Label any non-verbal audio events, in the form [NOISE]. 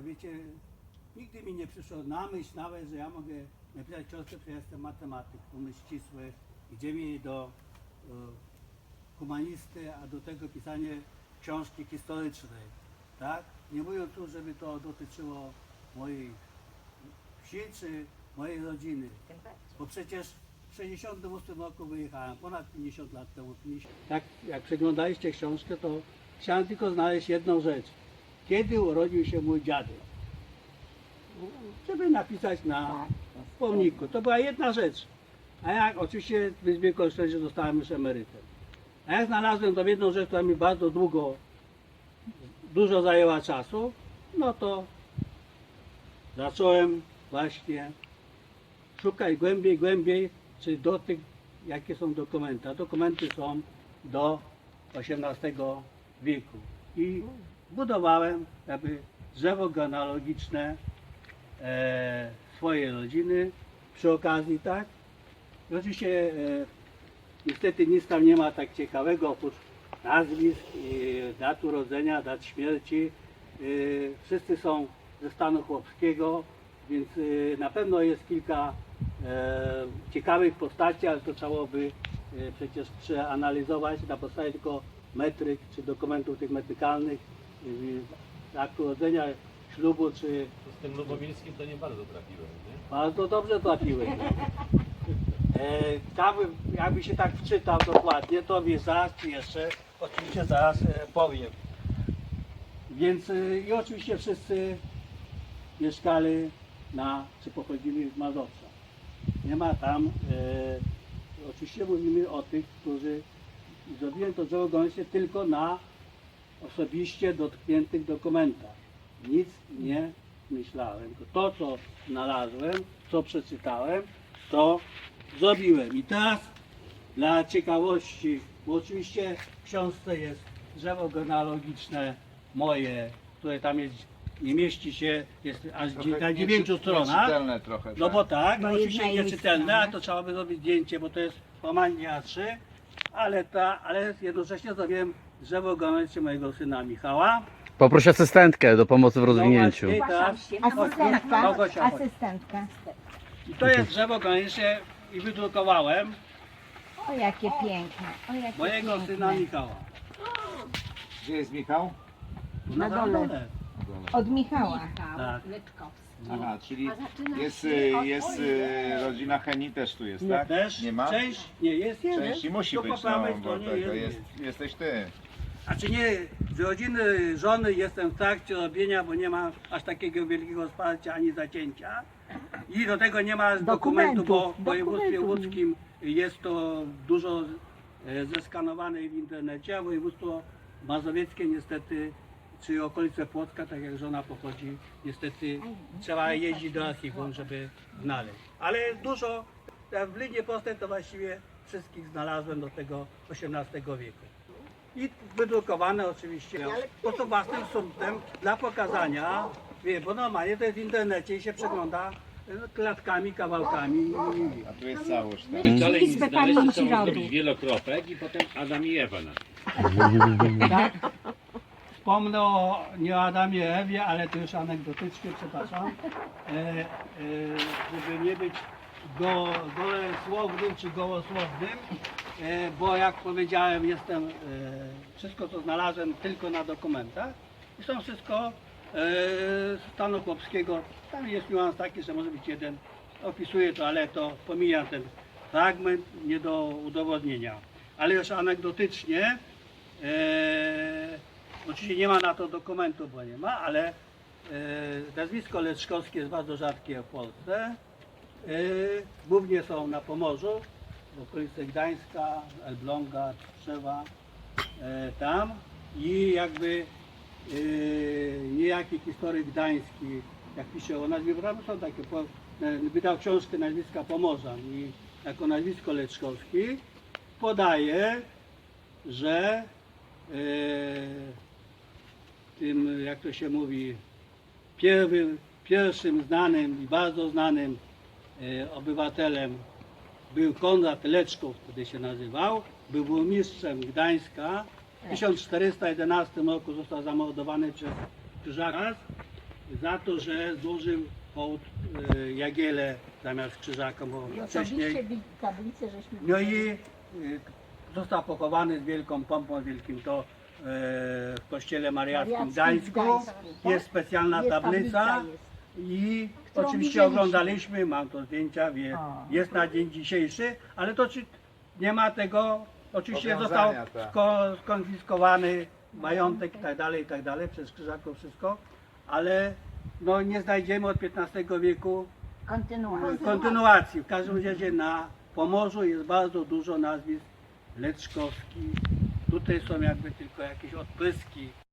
A wiecie, nigdy mi nie przyszło na myśl nawet, że ja mogę napisać książkę, że ja jestem matematyk, umysł ścisły, gdzie mi do e, humanisty, a do tego pisanie książki historycznej, tak? Nie mówiąc tu, żeby to dotyczyło mojej wsi czy mojej rodziny, bo przecież w 68 roku wyjechałem, ponad 50 lat temu. 50. Tak, jak przeglądaliście książkę, to chciałem tylko znaleźć jedną rzecz. Kiedy urodził się mój dziadek? Żeby napisać na pomniku. To była jedna rzecz. A jak oczywiście w Izbie Kościelnej zostałem już emerytem. A jak znalazłem tą jedną rzecz, która mi bardzo długo, dużo zajęła czasu, no to zacząłem właśnie szukać głębiej, głębiej, czy do tych, jakie są dokumenty. A dokumenty są do XVIII wieku. I budowałem jakby drzewo genealogiczne e, swojej rodziny przy okazji, tak? Oczywiście e, niestety nic tam nie ma tak ciekawego oprócz nazwisk, i dat urodzenia, dat śmierci. E, wszyscy są ze stanu chłopskiego, więc e, na pewno jest kilka e, ciekawych postaci, ale to trzeba by e, przecież przeanalizować na podstawie tylko metryk czy dokumentów tych metrykalnych, e, akt urodzenia, ślubu czy Z tym lubomirskim to nie bardzo trafiłem, nie? bardzo dobrze trafiłeś. E, tam, jakby się tak wczytał dokładnie, to mi zaraz ci jeszcze, oczywiście zaraz e, powiem. Więc e, i oczywiście wszyscy mieszkali na, czy pochodzili z Mazowsza. Nie ma tam, e, oczywiście mówimy o tych, którzy zrobiłem to gąsie tylko na osobiście dotkniętych dokumentach. Nic nie myślałem. To, co znalazłem, co przeczytałem, to zrobiłem. I teraz dla ciekawości, bo oczywiście w książce jest drzewo genealogiczne moje, które tam jest, nie mieści się, jest aż Trochę na dziewięciu stronach. Nieczytelne trochę. No bo tak, Bo no oczywiście nieczytelne, a to trzeba by zrobić zdjęcie, bo to jest łamanie A3, ale, ta, ale jednocześnie zrobiłem drzewo genealogiczne mojego syna Michała. Poproś asystentkę do pomocy w rozwinięciu. No właśnie, Zgłaszam teraz- się. Asystentka. Małgosia, chodź. Asystentka. I to jest drzewo genealogiczne i wydrukowałem O jakie piękne. O jakie mojego piękne. syna Michała. Gdzie jest Michał? Na dole. Od Michała. Tak. Aha, czyli A zaczyna jest, się y, od- jest y, rodzina Heni też tu jest, Nie, tak? też Nie ma? część, nie jest, jest. Części musi To po być, no, prawej bo stronie tego jest, jest, jesteś ty. A czy nie, z rodziny żony jestem w trakcie robienia, bo nie ma aż takiego wielkiego wsparcia ani zacięcia. I do tego nie ma dokumentu, bo w Dokumentów, województwie dokumentów. łódzkim jest to dużo e, zeskanowane w internecie, a województwo mazowieckie niestety, czy okolice Płocka, tak jak żona pochodzi, niestety trzeba jeździć do archiwum, żeby znaleźć. Ale dużo, w linie prostej to właściwie wszystkich znalazłem do tego XVIII wieku. I wydrukowane oczywiście po prostu własnym sumptem dla pokazania, wie, bo normalnie to jest w internecie i się przegląda e, klatkami, kawałkami. A tu jest całość. Tak? Dalej Izbę znaleźć, to Pamięci trzeba zrobić wielokropek i potem Adam i Ewa na Tak? [LAUGHS] Wspomnę o nie o Adamie Ewie, ale to już anegdotycznie, przepraszam, e, e, żeby nie być go, czy gołosłownym, e, bo jak powiedziałem, jestem, e, wszystko co znalazłem tylko na dokumentach i są wszystko e, stanu chłopskiego. Tam jest niuans taki, że może być jeden, opisuję to, ale to pomijam ten fragment, nie do udowodnienia. Ale już anegdotycznie, e, oczywiście nie ma na to dokumentu, bo nie ma, ale e, nazwisko Leczkowskie jest bardzo rzadkie w Polsce. E, głównie są na Pomorzu, w okolicy Gdańska, Elbląga, Trzewa, e, tam i jakby niejaki historyk gdański, jak pisze o nazwisku, tam są takie, wydał książkę nazwiska Pomorzan i jako nazwisko Leczkowski podaje, że tym, jak to się mówi, pierwszym, pierwszym znanym i bardzo znanym e, obywatelem był Konrad Leczkow, wtedy się nazywał, był burmistrzem Gdańska. W 1411 roku został zamordowany przez Krzyżaka. za to, że złożył hołd e, Jagiele zamiast krzyżaka, bo I wcześniej. osobiście wi- tablicę żeśmy No i y, został pochowany z wielką pompą, wielkim to e, w kościele Mariackim w Gdańsku. Jest specjalna Jest tablica tablica jest. i oczywiście widzieliśmy. oglądaliśmy, mam to zdjęcia, wie, jest na dzień dzisiejszy, ale to czy, nie ma tego, oczywiście został Powiązania, tak. sko, skonfiskowany majątek i tak dalej, i tak dalej, przez Krzyżaków wszystko, ale no nie znajdziemy od XV wieku Kontynuacja. kontynuacji. W każdym razie na Pomorzu jest bardzo dużo nazwisk leczkowskich. Tutaj są jakby tylko jakieś odpryski